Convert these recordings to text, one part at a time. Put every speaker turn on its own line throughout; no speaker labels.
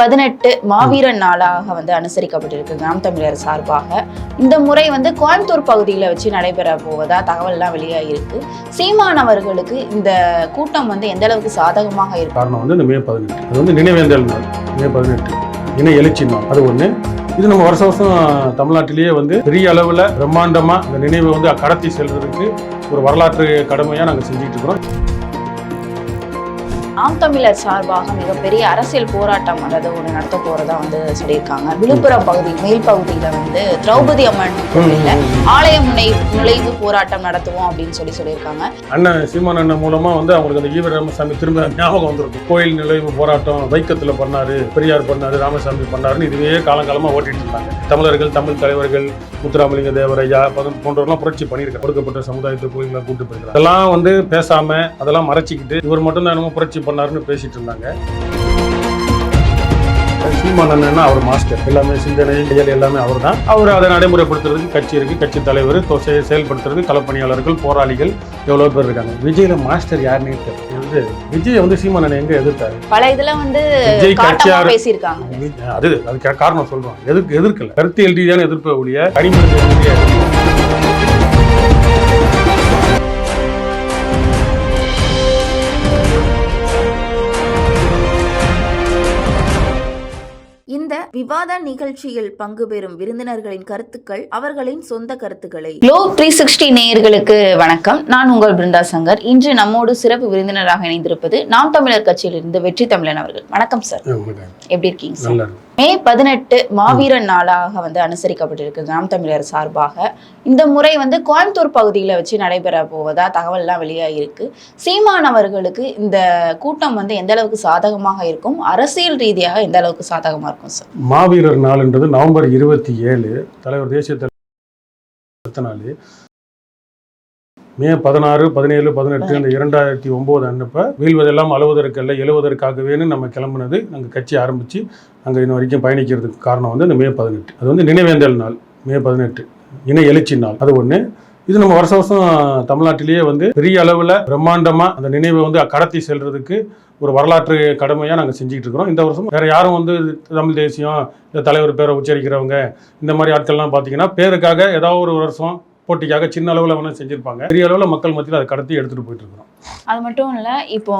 பதினெட்டு மாவீரன் நாளாக வந்து அனுசரிக்கப்பட்டிருக்கு நாம் தமிழர் சார்பாக. இந்த முறை வந்து கோயம்புத்தூர் பகுதியில் வச்சு நடைபெற போவதா தகவல்லாம் வெளியாகிருக்கு சீமான் அவர்களுக்கு இந்த கூட்டம் வந்து எந்த அளவுக்கு சாதகமாக இருக்கும்
காரணம் வந்து இந்த மே பதினெட்டு. அது வந்து நினைவேந்தல் நாள் மே பதினெட்டு. இணை எழுச்சி நாள் அது ஒன்று இது நம்ம வருஷ வருஷம் தமிழ்நாட்டிலேயே வந்து பெரிய அளவில் பிரம்மாண்டமாக இந்த நினைவை வந்து கடத்தி செல்றதுக்கு ஒரு வரலாற்று கடமையாக நாங்கள் செஞ்சுட்டு இருக்கிறோம்.
நாம் தமிழர் சார்பாக மிகப்பெரிய அரசியல் போராட்டம் அதாவது ஒன்று நடத்த போறதா வந்து சொல்லியிருக்காங்க. விழுப்புரம் பகுதி மேல் பகுதியில வந்து திரௌபதி அம்மன் கோவில்ல ஆலய முனை நுழைவு போராட்டம் நடத்துவோம் அப்படின்னு சொல்லி சொல்லியிருக்காங்க.
அண்ணன் சீமான் அண்ணன் மூலமாக வந்து அவங்களுக்கு அந்த ஈவ ராமசாமி திரும்ப ஞாபகம் வந்திருக்கும். கோயில் நிலைவு போராட்டம் வைக்கத்தில் பண்ணாரு பெரியார் பண்ணாரு ராமசாமி பண்ணாருன்னு இதுவே காலங்காலமாக ஓட்டிட்டு இருந்தாங்க. தமிழர்கள் தமிழ் தலைவர்கள் முத்துராமலிங்க தேவரையா போன்றவர்கள்லாம் புரட்சி பண்ணியிருக்காங்க. கொடுக்கப்பட்ட சமுதாயத்தை கோயிலில் கூட்டு போயிருக்காங்க அதெல்லாம் வந்து பேசாம அதெல்லாம் மறைச்சிக்கிட்டு இவர் மட்டும் தான் என்னமோ புரட்சி பண்ணாருன்னு பேசிட்டு இருந்தாங்க. சீமான் அண்ணன்னா அவர் மாஸ்டர் எல்லாமே சிந்தனை செயல் எல்லாமே அவர் தான் அவர் அதை நடைமுறைப்படுத்துறதுக்கு கட்சி இருக்கு. கட்சி தலைவர் செயல்படுத்துறது களப்பணியாளர்கள் போராளிகள் எவ்வளோ பேர் இருக்காங்க. விஜயில மாஸ்டர் யாருன்னே வந்து விஜய் வந்து சீமான் அண்ணன் எங்க எதிர்த்தாரு?
பல இதுல வந்து
விஜய் கட்சியார்
பேசியிருக்காங்க.
அது அதுக்கு காரணம் சொல்றோம். எதிர்க்கு எதிர்க்கல. கருத்தியல் ரீதியான எதிர்ப்பை ஒழிய கனிமொழி
விவாத நிகழ்ச்சியில் பங்கு பெறும் விருந்தினர்களின் கருத்துக்கள் அவர்களின் சொந்த கருத்துக்களை. குளோப் த்ரீ சிக்ஸ்டி நேயர்களுக்கு வணக்கம். நான் உங்கள் பிருந்தா சங்கர். இன்று நம்மோடு சிறப்பு விருந்தினராக இணைந்திருப்பது நாம் தமிழர் கட்சியிலிருந்து வெற்றி தமிழன் அவர்கள். வணக்கம் சார். எப்படி இருக்கீங்க சார் மே பதினெட்டு மாவீரன் நாளாக வந்து அனுசரிக்கப்பட்டிருக்கு நாம் தமிழர் சார்பாக. இந்த முறை வந்து கோயம்புத்தூர் பகுதியில் வச்சு நடைபெற போவதா தகவல்லாம் வெளியாகிருக்கு சீமான் அவர்களுக்கு இந்த கூட்டம் வந்து எந்த அளவுக்கு சாதகமாக இருக்கும்? அரசியல் ரீதியாக எந்த அளவுக்கு சாதகமாக இருக்கும் சார்
மாவீரர் நாள்ன்றது நவம்பர் இருபத்தி ஏழு தலைவர் தேசிய தலைவர் நாள். மே பதினாறு பதினேழு பதினெட்டு இந்த இரண்டாயிரத்தி ஒம்பது அன்னப்ப வீழ்வதெல்லாம் அழுவதற்கல்ல எழுவதற்காகவேன்னு நம்ம கிளம்புனது நாங்கள் கட்சி ஆரம்பித்து நாங்கள் இன்ன வரைக்கும் பயணிக்கிறதுக்கு காரணம் வந்து இந்த மே பதினெட்டு. அது வந்து நினைவேந்தல் நாள் மே பதினெட்டு. இணை எழுச்சி நாள் அது ஒன்று இது நம்ம வருஷ வருஷம் தமிழ்நாட்டிலேயே வந்து பெரிய அளவில் பிரம்மாண்டமாக அந்த நினைவை வந்து கடத்தி செல்றதுக்கு ஒரு வரலாற்று கடமையாக நாங்கள் செஞ்சுக்கிட்டு இருக்கிறோம். இந்த வருஷம் வேறு யாரும் வந்து தமிழ் தேசியம் இந்த தலைவர் பேரை உச்சரிக்கிறவங்க இந்த மாதிரி ஆட்கள்லாம் பார்த்தீங்கன்னா பேருக்காக ஏதாவது ஒரு வருஷம் போட்டிக்காக சின்ன அளவில் வேணால் செஞ்சுருப்பாங்க. பெரிய அளவில் மக்கள் மத்தியில் அதை கடத்தி எடுத்துகிட்டு போயிட்டு இருக்கிறோம்.
அது மட்டும் இல்லை இப்போ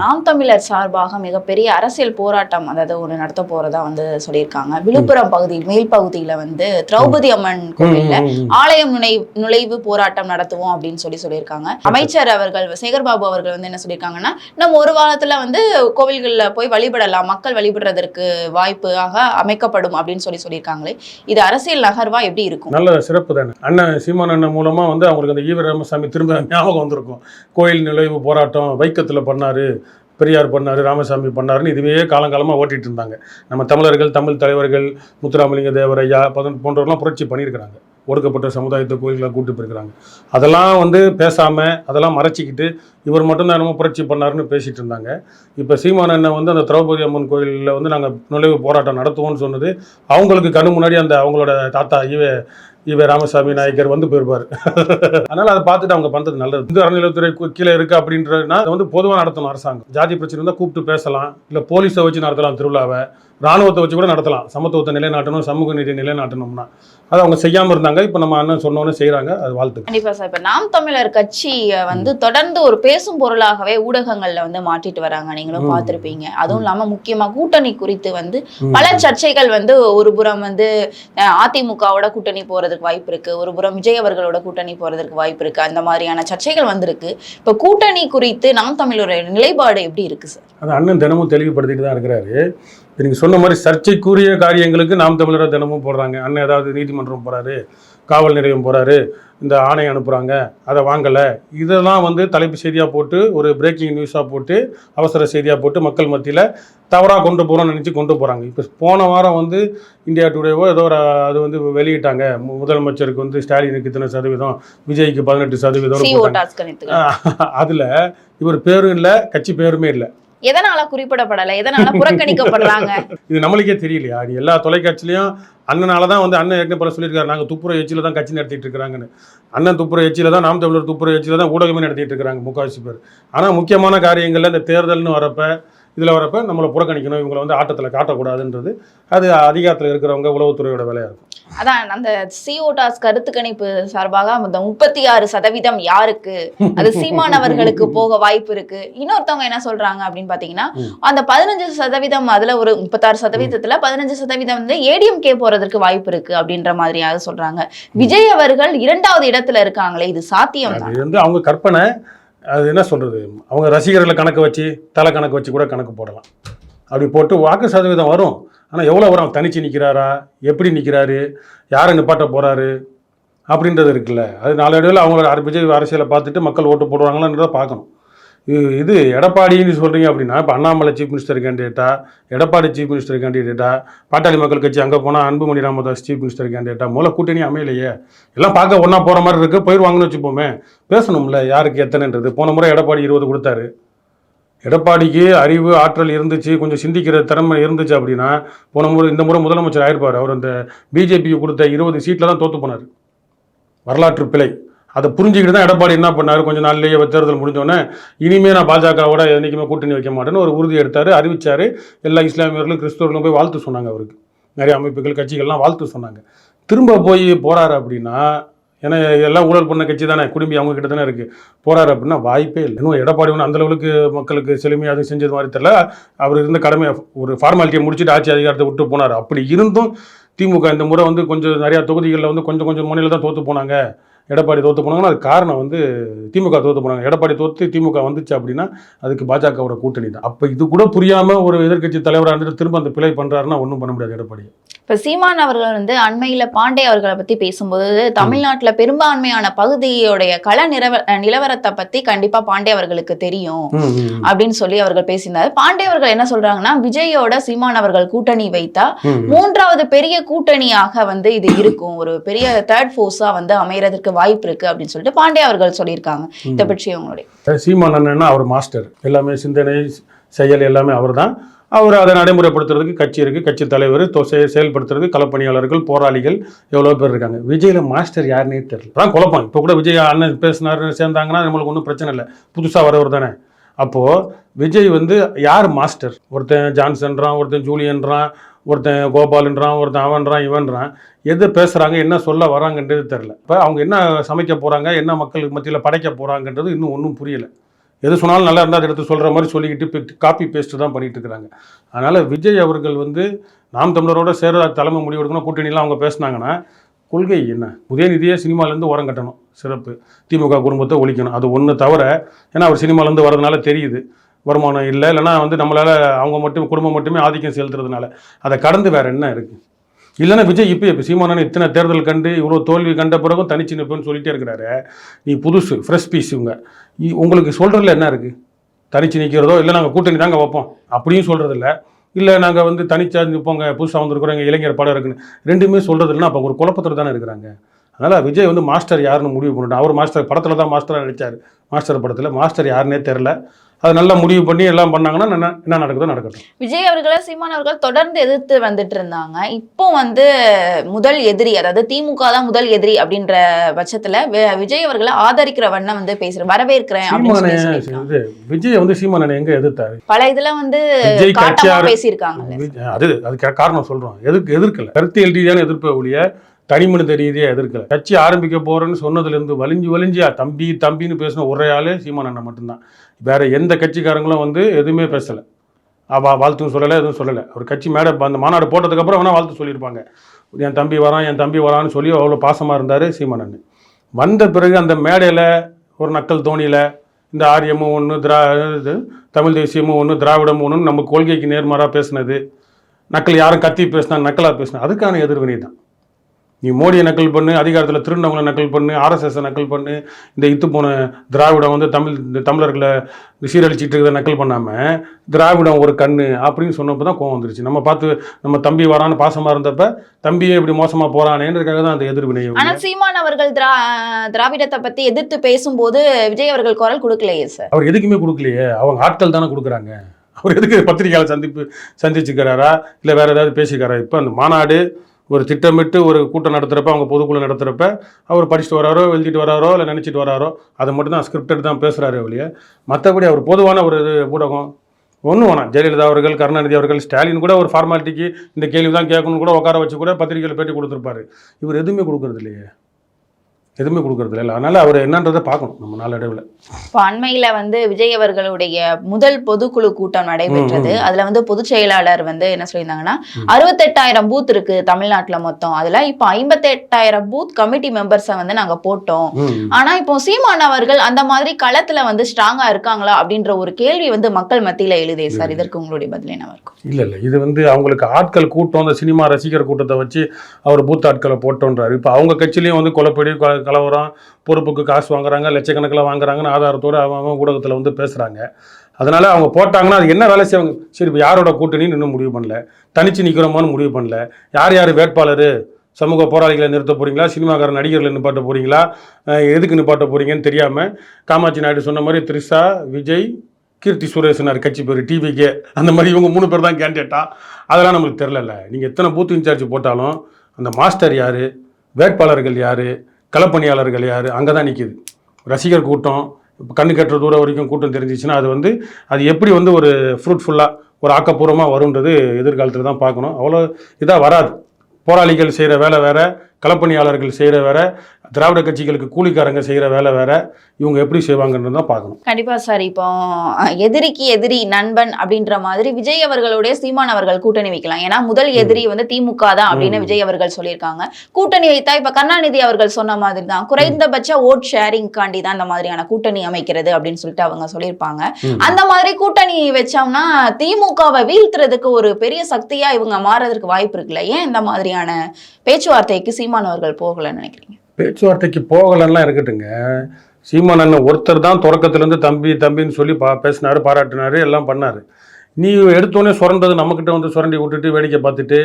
நாம் தமிழர் சார்பாக மிகப்பெரிய அரசியல் போராட்டம் அதாவது ஒன்று நடத்த போறதா வந்து சொல்லியிருக்காங்க. விழுப்புரம் பகுதி மேல் பகுதியில வந்து திரௌபதி அம்மன் கோவில்ல ஆலய நுழை நுழைவு போராட்டம் நடத்துவோம் அப்படின்னு சொல்லி சொல்லியிருக்காங்க. அமைச்சர் அவர்கள் சேகர்பாபு அவர்கள் வந்து என்ன சொல்லியிருக்காங்கன்னா நம்ம ஒரு வாரத்துல வந்து கோவில்கள்ல போய் வழிபடலாம் மக்கள் வழிபடுறதற்கு வாய்ப்பாக அமைக்கப்படும் அப்படின்னு சொல்லி சொல்லியிருக்காங்களே. இது அரசியல் நகர்வா எப்படி இருக்கும்?
நல்ல சிறப்பு தானே. அண்ணன் சீமான் அண்ணன் மூலமாக வந்து அவங்களுக்கு அந்த ஈவ ராமசாமி திரும்ப ஞாபகம் வந்திருக்கும். கோயில் நிலைவு போராட்டம் வைக்கத்தில் பண்ணார் பெரியார் பண்ணாரு ராமசாமி பண்ணாருன்னு இதுவே காலங்காலமாக ஓட்டிகிட்டு இருந்தாங்க. நம்ம தமிழர்கள் தமிழ் தலைவர்கள் முத்துராமலிங்க தேவரையா போன்றவர்கள்லாம் புரட்சி பண்ணியிருக்கிறாங்க. ஒடுக்கப்பட்ட சமுதாயத்தை கோயில்களை கூட்டு போயிருக்கிறாங்க. அதெல்லாம் வந்து பேசாமல் அதெல்லாம் மறைச்சிக்கிட்டு இவர் மட்டும்தான் என்னமோ புரட்சி பண்ணாருன்னு பேசிகிட்டு இருந்தாங்க. இப்போ சீமான அண்ணன் வந்து அந்த திரௌபதி அம்மன் கோயிலில் வந்து நாங்கள் நுழைவு போராட்டம் நடத்துவோம்னு சொன்னது அவங்களுக்கு கண்ணு முன்னாடி அந்த அவங்களோட தாத்தா இவ இவ ராமசாமி நாயக்கர் வந்து போயிருப்பார். அதனால் அதை பார்த்துட்டு அவங்க பண்ணுறது நல்லது. இந்து அறநிலையத்துறை கீழே இருக்குது அப்படின்றதுனா அதை வந்து பொதுவாக நடத்தணும் அரசாங்கம். ஜாதி பிரச்சனை இருந்தால் கூப்பிட்டு பேசலாம். இல்லை போலீஸை வச்சு நடத்தலாம் திருவிழாவை. ராணுவத்தை வச்சு கூட நடத்தலாம். சமத்துவத்தை நிலைநாட்டணும் சமூக நீதி நிலைநாட்டணும்னா. அதை அவங்க செய்யாமல் இருந்தாங்க. இப்போ நம்ம அண்ணன் சொன்னோன்னு செய்கிறாங்க அது வாழ்த்துக்கள்.
கண்டிப்பா சார். இப்ப நாம் தமிழர் கட்சி வந்து தொடர்ந்து ஒரு பேசும் பொருளாகவே ஊடகங்கள்ல வந்து மாற்றிட்டு வராங்க. நீங்களும். பார்த்திருப்பீங்க. அதுவும் இல்லாம முக்கியமா கூட்டணி குறித்து வந்து. பல சர்ச்சைகள் வந்து ஒரு புறம் வந்து அதிமுகவோட கூட்டணி போறதுக்கு வாய்ப்பு இருக்கு. ஒரு புறம் விஜய் அவர்களோட கூட்டணி போறதுக்கு வாய்ப்பு இருக்கு. அந்த மாதிரியான சர்ச்சைகள் வந்திருக்கு. இப்ப கூட்டணி குறித்து நாம் தமிழோட நிலைப்பாடு எப்படி இருக்கு சார்?
அது அண்ணன் தினமும் தெளிவுபடுத்திட்டு தான் இருக்கிறாரு. இப்போ நீங்கள் சொன்ன மாதிரி சர்ச்சைக்குரிய காரியங்களுக்கு நாம் தமிழரை தினமும் போடுறாங்க. அண்ணன் ஏதாவது நீதிமன்றம் போகிறாரு காவல் நிலையம் போகிறாரு இந்த ஆணை அனுப்புகிறாங்க அதை வாங்கலை. இதெல்லாம் வந்து தலைப்பு செய்தியாக போட்டு ஒரு பிரேக்கிங் நியூஸாக போட்டு அவசர செய்தியாக போட்டு மக்கள் மத்தியில் தவறாக கொண்டு போகிறோம்னு நினச்சி கொண்டு போகிறாங்க இப்போ போன வாரம் வந்து இந்தியா டுடேவோ ஏதோ ஒரு அது வந்து வெளியிட்டாங்க. முதலமைச்சருக்கு வந்து ஸ்டாலினுக்கு இத்தனை சதவீதம் விஜய்க்கு பதினெட்டு சதவீதம் அதில் இவர் பேரும் இல்லை கட்சி பேருமே இல்லை.
எதனால குறிப்பிடப்படலை? எதனால புறக்கணிக்கப்படுறாங்க?
இது நம்மளுக்கே தெரியலையா? அது எல்லா தொலைக்காட்சியிலையும் அண்ணனால தான் வந்து அண்ணன் ஏற்கனவே பல சொல்லியிருக்காரு. நாங்கள் துப்புர எச்சியில் தான் கட்சி நடத்திட்டு இருக்கிறாங்கன்னு. அண்ணன் துப்புர எச்சியில் தான் நாம் தமிழர் துப்புர எச்சியில் தான் ஊடகமே நடத்திட்டு இருக்கிறாங்க முக்காவாசி பேர். ஆனால் முக்கியமான காரியங்களில் இந்த தேர்தல்னு வரப்ப இதில் வரப்ப நம்மளை புறக்கணிக்கணும். இவங்களை வந்து ஆட்டத்தில் காட்டக்கூடாதுன்றது. அது அதிகாரத்தில் இருக்கிறவங்க உளவுத்துறையோட வேலையாக இருக்கும்.
அதான் அந்த சிஓடாஸ் கருத்து கணிப்பு சார்பாக அந்த முப்பத்தி ஆறு சதவீதம் யாருக்கு? அது சீமான் அவர்களுக்கு போக வாய்ப்பு இருக்கு. இன்னொருத்தவங்க என்ன சொல்றாங்க அப்படின்னு பாத்தீங்கன்னா. அந்த பதினஞ்சு சதவீதம் அதுல ஒரு முப்பத்தாறு சதவீதத்துல பதினஞ்சு சதவீதம் வந்து ஏடிஎம்கே போறதற்கு வாய்ப்பு இருக்கு அப்படின்ற மாதிரியாக சொல்றாங்க. விஜய் அவர்கள் இரண்டாவது இடத்துல இருக்காங்களே இது சாத்தியம் தான்.
வந்து அவங்க கற்பனை அது என்ன சொல்கிறது அவங்க ரசிகர்களை கணக்கு வச்சு தலை கணக்கு வச்சு கூட கணக்கு போடலாம். அப்படி போட்டு வாக்கு சதவீதம் வரும். ஆனால் எவ்வளோ வரும் தனிச்சு நிற்கிறாரா எப்படி நிற்கிறாரு யாரை நிப்பாட்ட போகிறாரு அப்படின்றது இருக்குல்ல. அது நாளடைவில் அவங்களோட அர- அரசியலை பார்த்துட்டு மக்கள் ஓட்டு போடுவாங்களான்றதை பார்க்கணும். இது இது எடப்பாடின்னு சொல்கிறீங்க அப்படின்னா இப்போ அண்ணாமலை சீஃப் மினிஸ்டர் கேண்டிடேட்டா எடப்பாடி சீஃப் மினிஸ்டர் கேண்டிடேட்டா பாட்டாளி மக்கள் கட்சி அங்கே போனால் அன்புமணி ராமதாஸ் சீஃப் மினிஸ்டர் கேண்டிடேட்டா மூல கூட்டணி அமையலையே. எல்லாம் பார்க்க ஒன்றா போகிற மாதிரி இருக்குது போயிடுவாங்கன்னு வச்சுப்போமே. பேசணும்ல யாருக்கு எத்தனைன்றது. போன முறை எடப்பாடி இருபது கொடுத்தாரு. எடப்பாடிக்கு அறிவு ஆற்றல் இருந்துச்சு கொஞ்சம் சிந்திக்கிற திறமை இருந்துச்சு அப்படின்னா போன முறை இந்த முறை முதலமைச்சர் ஆயிருப்பார். அவர் அந்த பிஜேபிக்கு கொடுத்த இருபது சீட்டில் தான் தோத்து போனார். வரலாற்று பிழை. அதை புரிஞ்சுக்கிட்டு தான் எடப்பாடி என்ன பண்ணார்? கொஞ்சம் நாள்லேயே தேர்தல் முடிஞ்சோடனே இனிமே நான் பாஜகவோட என்றைக்குமே கூட்டணி வைக்க மாட்டேன்னு ஒரு உறுதி எடுத்தார் அறிவிச்சார். எல்லா இஸ்லாமியர்களும் கிறிஸ்தவர்களும் போய் வாழ்த்து சொன்னாங்க அவருக்கு. நிறைய அமைப்புகள் கட்சிகள்லாம் வாழ்த்து சொன்னாங்க. திரும்ப போய் போகிறாரு அப்படின்னா ஏன்னா எல்லாம் ஊழல் பண்ண கட்சி தானே குடும்பி அவங்க கிட்ட தானே இருக்குது போகிறாரு அப்படின்னா வாய்ப்பே இல்லை. இன்னும் எடப்பாடி ஒன்று அந்த அளவுக்கு மக்களுக்கு செழுமையாக அது செஞ்சது மாதிரி தெரியல. அவர் இருந்த கடமையை ஒரு ஃபார்மாலிட்டியை முடிச்சுட்டு ஆட்சி அதிகாரத்தை விட்டு போனார். அப்படி இருந்தும் திமுக இந்த முறை வந்து கொஞ்சம் நிறையா தொகுதிகளில் வந்து கொஞ்சம் கொஞ்சம் முனையில் தான் தோற்று போனாங்க. எடப்பாடி தோற்று போனாங்கன்னா அது காரணம் வந்து திமுக தோற்று போனாங்க. எடப்பாடி தோற்று திமுக வந்துச்சு அப்படின்னா அதுக்கு பாஜகவோட கூட்டணி தான். அப்போ இது கூட புரியாமல் ஒரு எதிர்க்கட்சி தலைவராக இருந்துட்டு திரும்ப அந்த பிழை பண்ணுறாருன்னா ஒன்றும் பண்ண முடியாது எடப்பாடி
இப்ப சீமான் அவர்கள் வந்து அண்மையில பாண்டே அவர்களை பத்தி பேசும்போது தமிழ்நாட்டுல பெரும்பான்மையான பகுதியோடைய கள நிலவ நிலவரத்தை பத்தி கண்டிப்பா பாண்டே அவர்களுக்கு தெரியும் அப்படின்னு சொல்லி அவர்கள் பேசினார் பாண்டே அவர்கள் என்ன சொல்றாங்கன்னா விஜயோட சீமான் அவர்கள் கூட்டணி வைத்தா. மூன்றாவது பெரிய கூட்டணியாக வந்து இது இருக்கும். ஒரு பெரிய தேர்ட் ஃபோர்ஸா வந்து அமையறதுக்கு வாய்ப்பு இருக்கு அப்படின்னு சொல்லிட்டு பாண்டே அவர்கள் சொல்லியிருக்காங்க. இதை பற்றி உங்களுடைய
சீமான் அண்ணன்னா அவர் மாஸ்டர். எல்லாமே சிந்தனை செயல் எல்லாமே அவர் தான் அவர் அதை நடைமுறைப்படுத்துறதுக்கு கட்சி இருக்குது கட்சி தலைவர் தொ- செய- செயல்படுத்துறதுக்கு களப்பணியாளர்கள் போராளிகள் எவ்வளோ பேர் இருக்காங்க. விஜயில் மாஸ்டர் யாருன்னே தெரியல. அதான் குழப்பம். இப்போ கூட விஜய் அண்ணன் பேசினாரு சேர்ந்தாங்கன்னா நம்மளுக்கு ஒன்றும் பிரச்சனை இல்லை. புதுசாக வரவர் தானே. அப்போது விஜய் வந்து யார் மாஸ்டர்? ஒருத்தன் ஜான்சன்றான் ஒருத்தன் ஜூலியன்றான் ஒருத்தன் கோபாலன்றான் ஒருத்தன் அவன்றான் இவன்றான். எது பேசுகிறாங்க என்ன சொல்ல வராங்கன்றது தெரில இப்போ அவங்க என்ன சமைக்க போகிறாங்க என்ன மக்களுக்கு மத்தியில் படைக்க போகிறாங்கன்றது இன்னும் ஒன்றும் புரியல. எது சொன்னாலும் நல்லா இருந்தால் அதை எடுத்து சொல்கிற மாதிரி சொல்லிக்கிட்டு காப்பி பேஸ்ட்டு தான் பண்ணிகிட்டு இருக்கிறாங்க. அதனால் விஜய் அவர்கள் வந்து நாம் தமிழரோட சேர தலைமை முடிவெடுக்கணும் கூட்டணிலாம் அவங்க பேசினாங்கன்னா கொள்கை என்ன? உதயநிதியே சினிமாலேருந்து உரம் கட்டணும். சிறப்பு. திமுக குடும்பத்தை ஒழிக்கணும். அது ஒன்று தவிர ஏன்னா அவர் சினிமாலேருந்து வரதுனால தெரியுது. வருமானம் இல்லை இல்லைன்னா வந்து நம்மளால் அவங்க மட்டும் குடும்பம் மட்டுமே ஆதிக்கம் செலுத்துறதுனால. அதை கடந்து வேறு என்ன இருக்குது இல்லைன்னா விஜய் இப்போ இப்போ சீமானன் இத்தனை தேர்தல் கண்டு இவ்வளோ தோல்வி கண்ட பிறகும் தனிச்சு நிற்புன்னு சொல்லிகிட்டே இருக்கிறாரு. நீ புதுசு ஃப்ரெஷ் பீஸ் இவங்க. இ- உங்களுக்கு சொல்கிறதுல என்ன இருக்குது தனிச்சு நிற்கிறதோ இல்லை நாங்கள் கூட்டணி தாங்க வைப்போம். அப்படியும் சொல்கிறதில்ல இல்லை நாங்கள் வந்து தனிச்சா நிற்போங்க புதுசாக வந்திருக்கிறோம் எங்கள் இளைஞர் படம் இருக்குன்னு. ரெண்டுமே சொல்கிறது இல்லைன்னா அப்போ ஒரு குழப்பத்தில் தானே இருக்கிறாங்க. அதனால் விஜய் வந்து மாஸ்டர் யாருன்னு முடிவு பண்ணிட்டோம் அவர் மாஸ்டர் படத்தில் தான் மாஸ்டராக நடித்தார் மாஸ்டர் படத்தில் மாஸ்டர் யாருன்னே தெரில அது நல்லா முடிவு பண்ணி எல்லாம் பண்ணாங்கன்னா என்ன நடக்குதோ நடக்கட்டும்.
விஜய் அவர்களை சீமான் அவர்கள் தொடர்ந்து எதிர்த்து வந்துட்டு இருந்தாங்க. இப்போ வந்து முதல் எதிரி அதாவது திமுக தான் முதல் எதிரி அப்படின்ற பட்சத்துல விஜய் அவர்களை ஆதரிக்கிற வண்ணம் வந்து பேசுறேன் வரவேற்கிறேன்
சீமானே விஜய் வந்து சீமானனை எங்கே எதிர்த்தாரு?
பல இதுல வந்து
விஜய்- அது அதுக்கு காரணம் சொல்றோம். எதுக்கு எதிர்க்கல. கருத்தியல் ரீதியான எதிர்ப்பை ஒழிய தனி மனித ரீதியாக எதிர்க்கல. கட்சி ஆரம்பிக்க போறேன்னு சொன்னதுலேருந்து வலிஞ்சு வலிஞ்சு தம்பி தம்பின்னு பேசின ஒரே ஆளே சீமான் அண்ணன் மட்டும்தான். வேறு எந்த கட்சிக்காரங்களும் வந்து எதுவுமே பேசலை. அவள் வாழ்த்தும் சொல்லலை எதுவும் சொல்லலை. ஒரு கட்சி மேடை அந்த மாநாடு போட்டதுக்கப்புறம் வேணால் வாழ்த்து சொல்லியிருப்பாங்க. என் தம்பி வரான் என் தம்பி வரான்னு சொல்லி அவ்வளோ பாசமாக இருந்தார் சீமான் வந்த பிறகு அந்த மேடையில் ஒரு நக்கல் தோணியில் இந்த ஆரியமும் ஒன்று திரா இது தமிழ் தேசியமும் ஒன்று திராவிடமும் ஒன்று நம்ம கொள்கைக்கு நேர்மாறாக பேசினது நக்கல் யாரும் கத்தி பேசினா நக்கலாக பேசினா அதுக்கான எதிர்வினை தான். நீ மோடியை நக்கல் பண்ணு அதிகாரத்தில் திருநவங்களை நக்கல் பண்ணு ஆர்எஸ்எஸ்ஸை நக்கல் பண்ணு இந்த இத்து போன திராவிடம் வந்து தமிழ் இந்த தமிழர்களை சீரழிச்சிட்டு இருக்கிறத நக்கல் பண்ணாமல் திராவிடம் ஒரு கண்ணு அப்படின்னு சொன்னப்போ தான் கோவம் வந்துருச்சு. நம்ம பார்த்து நம்ம தம்பி வரான்னு பாசமாக இருந்தப்ப தம்பியே இப்படி மோசமாக போகிறானேன்றதுக்காக தான் அந்த எதிர்வினை
ஆனா சீமான் அவர்கள் திரா திராவிடத்தை பத்தி எதிர்த்து பேசும்போது விஜய் அவர்கள் குரல் கொடுக்கலையே சார்
அவர் எதுக்குமே கொடுக்கலையே அவங்க ஆட்கள் தானே கொடுக்குறாங்க. அவர் எதுக்கு பத்திரிகையாளர் சந்திப்பு சந்திச்சுக்கிறாரா? இல்லை வேற ஏதாவது பேசிக்கிறாரா? இப்போ அந்த மாநாடு ஒரு திட்டமிட்டு ஒரு கூட்டம் நடத்துகிறப்ப அவங்க பொதுக்குழு நடத்துகிறப்ப அவர் படிச்சுட்டு வராரோ எழுதிட்டு வராரோ இல்லை நினச்சிட்டு வராரோ அதை மட்டும் தான் ஸ்கிரிப்டட் தான் பேசுகிறாரு ஒழிய மற்றபடி அவர் பொதுவான ஒரு இது ஊடகம். ஒன்றும் வேணாம். ஜெயலலிதா அவர்கள் கருணாநிதி அவர்கள் ஸ்டாலின் கூட ஒரு ஃபார்மாலிட்டிக்கு இந்த கேள்வி தான் கேட்கணும்னு கூட உட்கார வச்சு கூட பத்திரிகையில் பேட்டி கொடுத்துருப்பாரு. இவர் எதுவுமே கொடுக்குறது இல்லையே. எதுவுமே கொடுக்கறது இல்லை அதனால் அவர் என்னன்றதை பார்க்கணும் நம்ம நாளடைவில்
இப்போ அண்மையில வந்து விஜய் அவர்களுடைய முதல் பொதுக்குழு கூட்டம் நடைபெற்றது. அதுல வந்து பொதுச் செயலாளர் வந்து என்ன சொல்லியிருந்தாங்கன்னா அறுபத்தெட்டாயிரம் பூத் இருக்கு தமிழ்நாட்டுல மொத்தம். அதுல இப்போ ஐம்பத்தெட்டாயிரம் பூத் கமிட்டி மெம்பர்ஸை வந்து நாங்க போட்டோம். ஆனா இப்போ சீமான் அவர்கள் அந்த மாதிரி களத்துல வந்து ஸ்ட்ராங்கா இருக்காங்களா அப்படின்ற ஒரு கேள்வி வந்து மக்கள் மத்தியில எழுதே சார். இதற்கு உங்களுடைய பதில் என்னவா இருக்கும்?
இல்லை இல்லை. இது வந்து அவங்களுக்கு ஆட்கள் கூட்டம் அந்த சினிமா ரசிகர் கூட்டத்தை வச்சு அவர் பூத் ஆட்களை போட்டோன்றாரு. இப்போ அவங்க கட்சியிலையும் வந்து கொலைப்படி கலவரம் பொறுப்புக்கு காசு வாங்குறாங்க லட்சக்கணக்கில் வாங்குறாங்கன்னு ஆதாரத்தோடு அவங்க ஊடகத்தில் வந்து பேசுகிறாங்க அதனால் அவங்க போட்டாங்கன்னா அது என்ன வேலை செய்வாங்க? சரி இப்போ யாரோட கூட்டணின்னு இன்னும் முடிவு பண்ணல. தனிச்சு நிற்கிறோமான்னு முடிவு பண்ணல. யார் யார் வேட்பாளர்? சமூக போராளிகளை நிறுத்த போகிறீங்களா சினிமாக்கார நடிகர்களை நிப்பாட்ட போகிறீங்களா எதுக்கு நிப்பாட்ட போறீங்கன்னு தெரியாமல் காமாட்சி நாயுடு சொன்ன மாதிரி த்ரிஷா விஜய் கீர்த்தி சுரேஷனார் கட்சி பேர் டிவிக்கே அந்த மாதிரி இவங்க மூணு பேர் தான் கேண்டிடேட்டா அதெல்லாம் நம்மளுக்கு தெரிலல்ல நீங்கள் எத்தனை பூத் இன்சார்ஜ் போட்டாலும் அந்த மாஸ்டர் யார்? வேட்பாளர்கள் யார்? களப்பணியாளர்கள் யார்? அங்கே தான் நிற்கிது ரசிகர் கூட்டம் இப்போ கண்ணு கட்டுற தூரம் வரைக்கும் கூட்டம் தெரிஞ்சிச்சுன்னா அது வந்து அது எப்படி வந்து ஒரு ஃப்ரூட்ஃபுல்லாக ஒரு ஆக்கப்பூர்வமாக வரும்ன்றது எதிர்காலத்தில் தான் பார்க்கணும். அவ்வளோ இதாக வராது. போராளிகள் செய்கிற வேலை வேறு களப்பணியாளர்கள் செய்கிற வேற திராவிட கட்சிகளுக்கு கூலிக்காரங்க செய்கிற வேலை வேற. இவங்க எப்படி செய்வாங்கன்றது தான் பார்க்கணும்.
கண்டிப்பா சார் இப்போ எதிரிக்கு எதிரி நண்பன் அப்படின்ற மாதிரி விஜய் அவர்களுடைய சீமான் அவர்கள் கூட்டணி வைக்கலாம். ஏன்னா முதல் எதிரி வந்து திமுக தான் அப்படின்னு விஜய் அவர்கள் சொல்லியிருக்காங்க. கூட்டணி வைத்தா இப்ப கருணாநிதி அவர்கள் சொன்ன மாதிரி தான் குறைந்தபட்ச ஓட் ஷேரிங் காண்டி தான் இந்த மாதிரியான கூட்டணி அமைக்கிறது அப்படின்னு சொல்லிட்டு அவங்க சொல்லியிருப்பாங்க. அந்த மாதிரி கூட்டணி வச்சோம்னா திமுகவை வீழ்த்துறதுக்கு ஒரு பெரிய சக்தியா இவங்க மாறதுக்கு வாய்ப்பு இருக்குல்ல? ஏன் இந்த மாதிரியான பேச்சுவார்த்தைக்கு சீமான் அவர்கள் போகலன்னு நினைக்கிறீங்க?
பேச்சுவார்த்தைக்கு போகலன்னா இருக்கட்டுங்க சீமான் அண்ணன் ஒருத்தர் தான் தொடக்கத்துலேருந்து தம்பி தம்பின்னு சொல்லி பா பேசினாரு பாராட்டினாரு எல்லாம் பண்ணார். நீ எடுத்தோடனே சுரண்டது நம்மக்கிட்ட வந்து சுரண்டி விட்டுட்டு வேடிக்கை பார்த்துட்டு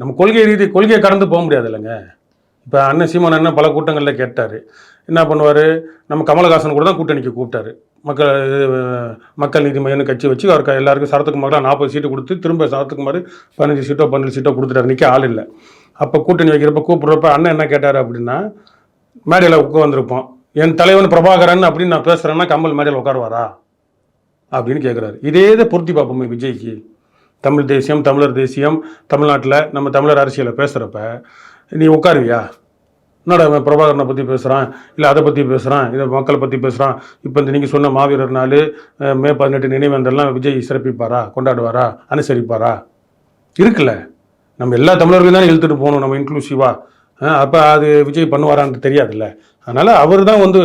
நம்ம கொள்கை ரீதி கொள்கையை கடந்து போக முடியாது இல்லைங்க இப்போ அண்ணன் சீமான் அண்ணன் பல கூட்டங்களில் கேட்டார். என்ன பண்ணுவார்? நம்ம கமலஹாசன் கூட தான் கூட்டணிக்கு கூப்பிட்டாரு. மக்கள் மக்கள் நீதி மையம்னு கட்சி வச்சு அவருக்கு எல்லாருக்கும் சரத்துக்கு நாற்பது சீட்டு கொடுத்து திரும்ப சரத்துக்குமார் பதினஞ்சு சீட்டோ பன்னெண்டு சீட்டோ கொடுத்துட்டாரு. நிற்க ஆள் இல்லை. அப்போ கூட்டணி வைக்கிறப்ப கூப்பிட்றப்ப அண்ணன் என்ன கேட்டார் அப்படின்னா மேடையில் உட்காந்துருப்போம் என் தலைவன் பிரபாகரன் அப்படின்னு நான் பேசுகிறேன்னா கமல் மேடையில் உட்காருவாரா? அப்படின்னு கேட்குறாரு இதே இதை பொருத்தி பார்ப்போமே விஜய்க்கு. தமிழ் தேசியம் தமிழர் தேசியம் தமிழ்நாட்டில் நம்ம தமிழர் அரசியலை பேசுகிறப்ப நீ உட்காருவியா? என்னடா இவன் பிரபாகரனை பற்றி பேசுகிறான் இல்லை அதை பற்றி பேசுகிறான் இதை மக்களை பற்றி பேசுகிறான் இப்போ இந்த நீங்கள் சொன்ன மாவீரர் நாள் மே பதினெட்டு நினைவேந்தெல்லாம் விஜய் சிறப்பிப்பாரா? கொண்டாடுவாரா? அனுசரிப்பாரா? இருக்குல்ல. நம்ம எல்லா தமிழர்களையும் தான் இழுத்துட்டு போகணும் நம்ம இன்க்ளூசிவாக அப்போ அது விஜய் பண்ணுவாரான்னு தெரியாதுல்ல. அதனால் அவர் தான் வந்து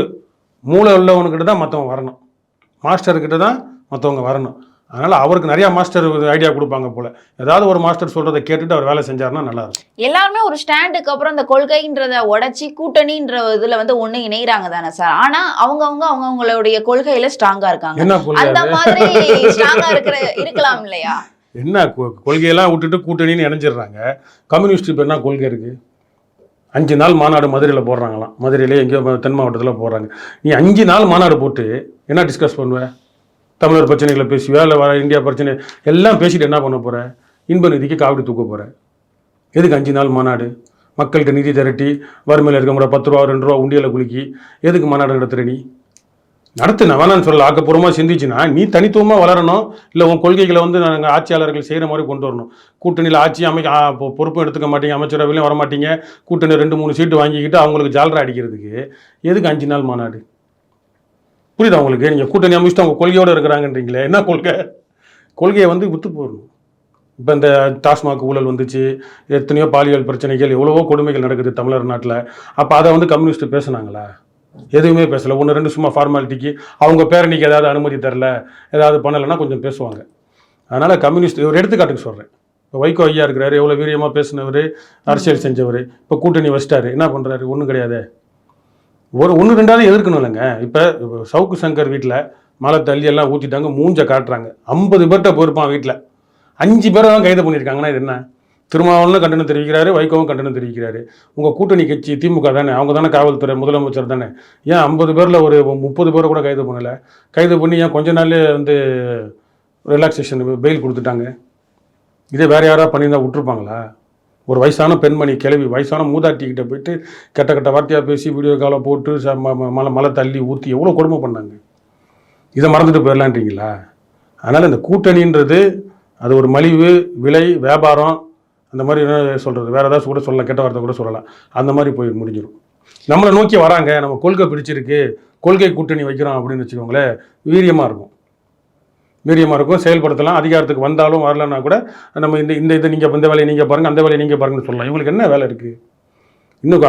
மூளை உள்ளவனுக்கிட்ட தான் மற்றவங்க வரணும். மாஸ்டர்கிட்ட தான் மற்றவங்க வரணும். அதனால் அவருக்கு நிறையா மாஸ்டர் ஐடியா கொடுப்பாங்க போல். ஏதாவது ஒரு மாஸ்டர் சொல்கிறத கேட்டுட்டு அவர் வேலை செஞ்சாருன்னா நல்லா இருக்கும்.
எல்லாருமே ஒரு ஸ்டாண்டுக்கு அப்புறம் இந்த கொள்கைன்றத உடைச்சி கூட்டணின்ற இதுல வந்து ஒண்ணு இணையறாங்க தானே சார் ஆனா அவங்கவங்க அவங்கவங்களுடைய கொள்கையில ஸ்ட்ராங்கா இருக்காங்க.
என்ன
அந்த மாதிரி ஸ்ட்ராங்கா இருக்கிற இருக்கலாம் இல்லையா?
என்ன கொள்கையெல்லாம் விட்டுட்டு கூட்டணின்னு இணைஞ்சிடுறாங்க. கம்யூனிஸ்ட் இப்போ என்ன கொள்கை இருக்குது அஞ்சு நாள் மாநாடு மதுரையில் போடுறாங்களாம். மதுரையிலே எங்கேயோ தென் மாவட்டத்தில் போடுறாங்க. நீ அஞ்சு நாள் மாநாடு போட்டு என்ன டிஸ்கஸ் பண்ணுவ? தமிழர் பிரச்சனைகளை பேசுவியா இல்லை வர இந்தியா பிரச்சனை எல்லாம் பேசிட்டு என்ன பண்ண போகிற இன்ப நிதிக்கு காவடி தூக்க போகிற எதுக்கு அஞ்சு நாள் மாநாடு? மக்கள்கிட்ட நிதி திரட்டி வறுமையில் இருக்க முறை பத்து ரூபா ரெண்டு ரூபா உண்டியலை குலுக்கி எதுக்கு மாநாடு நடத்துகிற நீ? நடத்து நான் வேணான்னு சொல்லல. ஆக்கப்பூர்வமாக சிந்திச்சுன்னா நீ தனித்துவமாக வளரணும். இல்லை உன் கொள்கைகளை வந்து நாங்கள் ஆட்சியாளர்கள் செய்கிற மாதிரி கொண்டு வரணும். கூட்டணியில் ஆட்சி அமைக்க பொறுப்பும் எடுத்துக்க மாட்டீங்க அமைச்சரவையிலையும் வர மாட்டீங்க. கூட்டணி ரெண்டு மூணு சீட்டு வாங்கிக்கிட்டு அவங்களுக்கு ஜாலரை அடிக்கிறதுக்கு எதுக்கு அஞ்சு நாள் மாநாடு? புரியுதா உங்களுக்கு? நீங்கள் கூட்டணி அமைச்சிட்டு அவங்க கொள்கையோடு இருக்கிறாங்கன்றீங்களே. என்ன கொள்கை? கொள்கையை வந்து விற்று போடணும். இப்போ இந்த டாஸ்மாக் ஊழல் வந்துச்சு எத்தனையோ பாலியல் பிரச்சனைகள் எவ்வளவோ கொடுமைகள் நடக்குது தமிழர் நாட்டில். அப்போ அதை வந்து கம்யூனிஸ்ட் பேசுனாங்களா? எதுவுமே பேசலை. ஒன்று ரெண்டு சும்மா ஃபார்மாலிட்டிக்கு அவங்க பேரணிக்கு ஏதாவது அனுமதி தரல ஏதாவது பண்ணலைன்னா கொஞ்சம் பேசுவாங்க. அதனால் கம்யூனிஸ்ட் ஒரு எடுத்துக்காட்டுக்கு சொல்கிறேன் இப்போ வைகோ ஐயா இருக்கிறாரு எவ்வளோ வீரியமாக பேசினவர் அரசியல் செஞ்சவர். இப்போ கூட்டணி வச்சிட்டாரு. என்ன பண்ணுறாரு ஒன்றும் கிடையாது. ஒரு ஒன்று ரெண்டாவது எதிர்க்கணும் இல்லைங்க. இப்போ சவுக்கு சங்கர் வீட்டில் மலை தள்ளி எல்லாம் ஊற்றிட்டாங்க மூஞ்ச காட்டுறாங்க. ஐம்பது பேர்கிட்ட போயிருப்பான் வீட்டில் அஞ்சு பேரை தான் கைது பண்ணியிருக்காங்கன்னா இது என்ன? திருமாவளவனும் கண்டனம் தெரிவிக்கிறாரு வைகோவும் கண்டனம் தெரிவிக்கிறாரு. உங்கள் கூட்டணி கட்சி திமுக தானே? அவங்க தானே காவல்துறை முதலமைச்சர் தானே? ஏன் ஐம்பது பேரில் ஒரு முப்பது பேரை கூட கைது பண்ணலை? கைது பண்ணி ஏன் கொஞ்ச நாள்லயே வந்து ரிலாக்ஸேஷன் பெயில் கொடுத்துட்டாங்க? இதே வேறு யாராவது பண்ணியிருந்தா விட்டுருப்பாங்களா? ஒரு வயசான பெண்மணி கிளவி வயசான மூதாட்டிக்கிட்ட போயிட்டு கெட்ட கெட்ட வார்த்தையாக பேசி வீடியோ காலை போட்டு ச- ம- மலை மலை தள்ளி ஊற்றி எவ்வளோ கொடுமை பண்ணாங்க? இதை மறந்துட்டு போயிடலான்றீங்களா அதனால் இந்த கூட்டணின்றது அது ஒரு மலிவு விலை வியாபாரம் அந்த மாதிரி என்ன சொல்கிறது வேறு ஏதாச்சும் கூட சொல்லலாம் கெட்ட வார்த்தை கூட சொல்லலாம். அந்த மாதிரி போய் முடிஞ்சிடும் நம்மளை நோக்கி வராங்க நம்ம கொள்கை பிடிச்சிருக்கு கொள்கை கூட்டணி வைக்கிறோம் அப்படின்னு வச்சுக்கோங்களேன் வீரியமாக இருக்கும். வீரியமாக இருக்கும் செயல்படுத்தலாம். அதிகாரத்துக்கு வந்தாலும் வரலன்னா கூட நம்ம இந்த இந்த இதை நீங்கள் இந்த வேலையை நீங்கள் பாருங்கள் அந்த வேலையை நீங்கள் பாருங்கன்னு சொல்லலாம். இவங்களுக்கு என்ன வேலை இருக்குது இன்னும்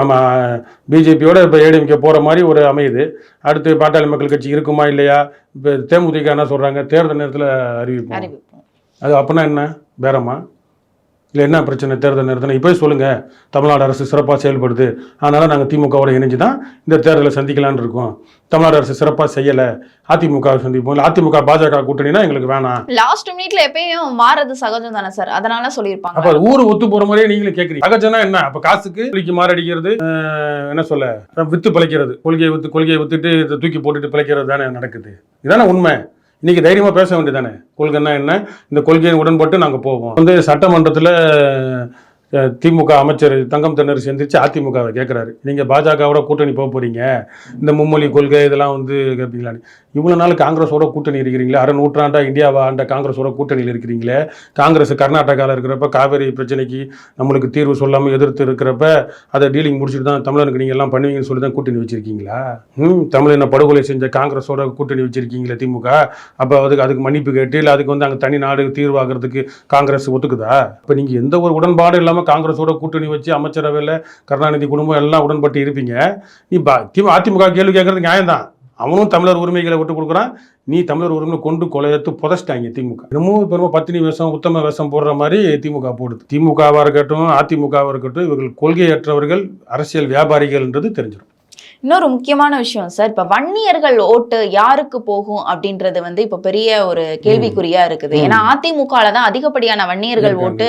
பிஜேபியோட இப்போ ஏடிஎம்கே போகிற மாதிரி ஒரு அமையுது. அடுத்து பாட்டாளி மக்கள் கட்சி இருக்குமா இல்லையா? இப்போ தேமுதிக என்ன சொல்கிறாங்க தேர்தல் நேரத்தில் அறிவிப்போம். அது அப்படின்னா என்ன? பேரமா? இல்லை என்ன பிரச்சனை? தேர்தல் நேரத்தில் இப்போ சொல்லுங்கள் தமிழ்நாடு அரசு சிறப்பாக செயல்படுது. அதனால் நாங்கள் திமுகவோட இணைஞ்சு தான் இந்த தேர்தலை சந்திக்கலான்னு இருக்கோம். தமிழ்நாடு அரசு சிறப்பாக செய்யலை. அதிமுக சந்திப்போம். இல்லை அதிமுக பாஜக கூட்டணினா எங்களுக்கு வேணாம்.
லாஸ்ட் மினிட்ல எப்பயும் மாறது சகஜம் தானே சார்? அதனால சொல்லியிருப்பாங்க.
அப்போ ஊர் ஒத்து போகிற மாதிரியே நீங்களே கேட்குறீங்க சகஜனா என்ன? அப்போ காசுக்கு குளிக்கு மாரடிக்கிறது அஹ், என்ன சொல்ல? வித்து பிழைக்கிறது. கொள்கையை வித்து கொள்கையை வித்துட்டு இதை தூக்கி போட்டுட்டு பிழைக்கிறது தானே நடக்குது. இதானே உண்மை. இன்னைக்கு தைரியமாக பேச வேண்டியதானே கொள்கைன்னா என்ன? இந்த கொள்கையை உடன்பட்டு நாங்கள் போவோம். வந்து சட்டமன்றத்தில் திமுக அமைச்சர் தங்கம் தென்னரசு எந்திரிச்சு அதிமுகவை கேட்குறாரு நீங்கள் பாஜகவோட கூட்டணி போக போறீங்க. இந்த மும்மொழி கொள்கை இதெல்லாம் வந்து கேட்பீங்களான்னு இவ்வளோ நாள் காங்கிரஸோட கூட்டணி இருக்கிறீங்களே? அரை நூற்றாண்டா இந்தியாவை? ஆண்ட காங்கிரஸோட கூட்டணியில் இருக்கிறீங்களே? காங்கிரஸ் கர்நாடகாவில் இருக்கிறப்ப காவேரி பிரச்சனைக்கு நம்மளுக்கு தீர்வு சொல்லாமல் எதிர்த்து இருக்கிறப்ப அதை டீலிங் முடிச்சுட்டு தான் தமிழனுக்கு நீங்கள் எல்லாம் பண்ணுவீங்கன்னு சொல்லி தான் கூட்டணி வச்சுருக்கீங்களா? ம் தமிழனை படுகொலை செஞ்ச காங்கிரஸோட கூட்டணி வச்சுருக்கீங்களே திமுக? அப்போ அதுக்கு அதுக்கு மன்னிப்பு கேட்டு இல்லை அதுக்கு வந்து அங்கே தனி நாடு தீர்வாகிறதுக்கு காங்கிரஸ் ஒத்துக்குதா? இப்போ நீங்கள் எந்த ஒரு உடன்பாடும் இல்லாமல் காங்கிரஸோட கூட்டணி வச்சு அமைச்சரவையில் கருணாநிதி குடும்பம் எல்லாம் உடன்பட்டு இருப்பீங்க. நீ திமு அதிமுக கேள்வி கேட்குறது நியாயம்தான். அவனும் தமிழர் உரிமைகளை விட்டு கொடுக்குறான். நீ தமிழர் உரிமை கொண்டு கொலையத்து புதைச்சிட்டாங்க திமுக. இன்னமும் இப்போ பத்தினி வேஷம் உத்தம வேஷம் போடுற மாதிரி திமுக போடுது. திமுகவாக இருக்கட்டும் அதிமுகவாக இருக்கட்டும் இவர்கள் கொள்கையற்றவர்கள் அரசியல் வியாபாரிகள்ன்றது தெரிஞ்சிடும்.
இன்னொரு முக்கியமான விஷயம் சார் இப்ப வன்னியர்கள் ஓட்டு யாருக்கு போகும் அப்படின்றது வந்து இப்ப பெரிய ஒரு கேள்விக்குறியா இருக்குது. ஏன்னா அதிமுகல தான் அதிகப்படியான வன்னியர்கள். ஓட்டு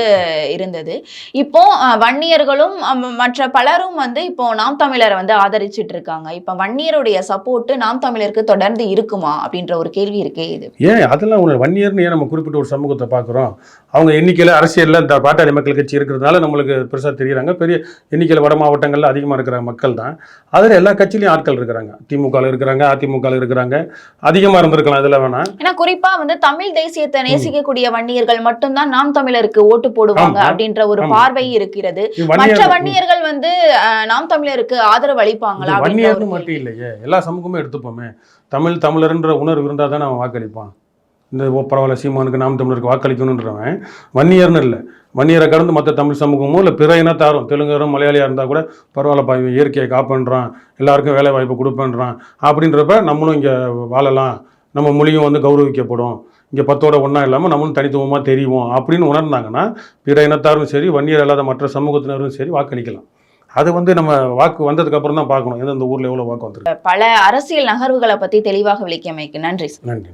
இருந்தது. இப்போ வன்னியர்களும் மற்ற பலரும் வந்து இப்போ நாம் தமிழரை வந்து ஆதரிச்சிட்டு இருக்காங்க. இப்ப வன்னியருடைய சப்போர்ட் நாம் தமிழருக்கு தொடர்ந்து இருக்குமா அப்படின்ற ஒரு கேள்வி இருக்கே இது.
ஏன்? அதெல்லாம் வன்னியர்னு ஏன் நம்ம குறிப்பிட்ட ஒரு சமூகத்தை பார்க்குறோம் அவங்க எண்ணிக்கையில் அரசியலில் இந்த பாட்டாளி மக்கள் கட்சி இருக்கிறதுனால நம்மளுக்கு பெருசாக தெரியுறாங்க. பெரிய எண்ணிக்கையில் வட மாவட்டங்களில் அதிகமாக இருக்கிற மக்கள் தான். அதில் எல்லா கட்சியிலையும் ஆட்கள் இருக்கிறாங்க. திமுகவில் இருக்கிறாங்க அதிமுகவில் இருக்கிறாங்க. அதிகமாக இருந்திருக்கலாம் இதில் வேணாம்
ஏன்னா குறிப்பா வந்து தமிழ் தேசியத்தை நேசிக்கக்கூடிய வன்னியர்கள் மட்டும்தான் நாம் தமிழருக்கு ஓட்டு போடுவாங்க. அப்படின்ற ஒரு. பார்வை இருக்கிறது. மற்ற
வன்னியர்
வன்னியர்கள் வந்து நாம் தமிழருக்கு ஆதரவு அளிப்பாங்களா
வன்னியர்னு மட்டும் இல்லையே. எல்லா சமூகமே எடுத்துப்போமே. தமிழ் தமிழர்ன்ற உணர்வு இருந்தால் தானே அவன் வாக்களிப்பான். இந்த ஓ பரவாயில்ல சீமானுக்கு நாம் தமிழருக்கு வாக்களிக்கணுன்றவன் வன்னியர்னு இல்லை. வன்னியரை கடந்து மற்ற தமிழ் சமூகமோ இல்லை பிற இனத்தாரும் தெலுங்கரும் மலையாளியாக இருந்தால் கூட பரவாயில்லப்பா இவன் இயற்கையை காப்பேன்றான் எல்லாருக்கும் வேலை வாய்ப்பு கொடுப்பேன்றான் அப்படின்றப்ப நம்மளும் இங்கே வாழலாம். நம்ம மொழியும் வந்து கௌரவிக்கப்படும். இங்கே பத்தோட ஒன்றா இல்லாமல் நம்மளும் தனித்துவமாக தெரியும் அப்படின்னு உணர்ந்தாங்கன்னா பிற இனத்தாரும் சரி வன்னியர் இல்லாத மற்ற சமூகத்தினரும் சரி வாக்களிக்கலாம். அது வந்து நம்ம வாக்கு வந்ததுக்கு அப்புறம் தான் பார்க்கணும். எந்தெந்த ஊரில் எவ்வளோ வாக்கு வந்திருக்கு.
பல அரசியல் நகர்வுகளை பத்தி தெளிவாக விளக்கியமைக்கு நன்றி சார்.
நன்றி.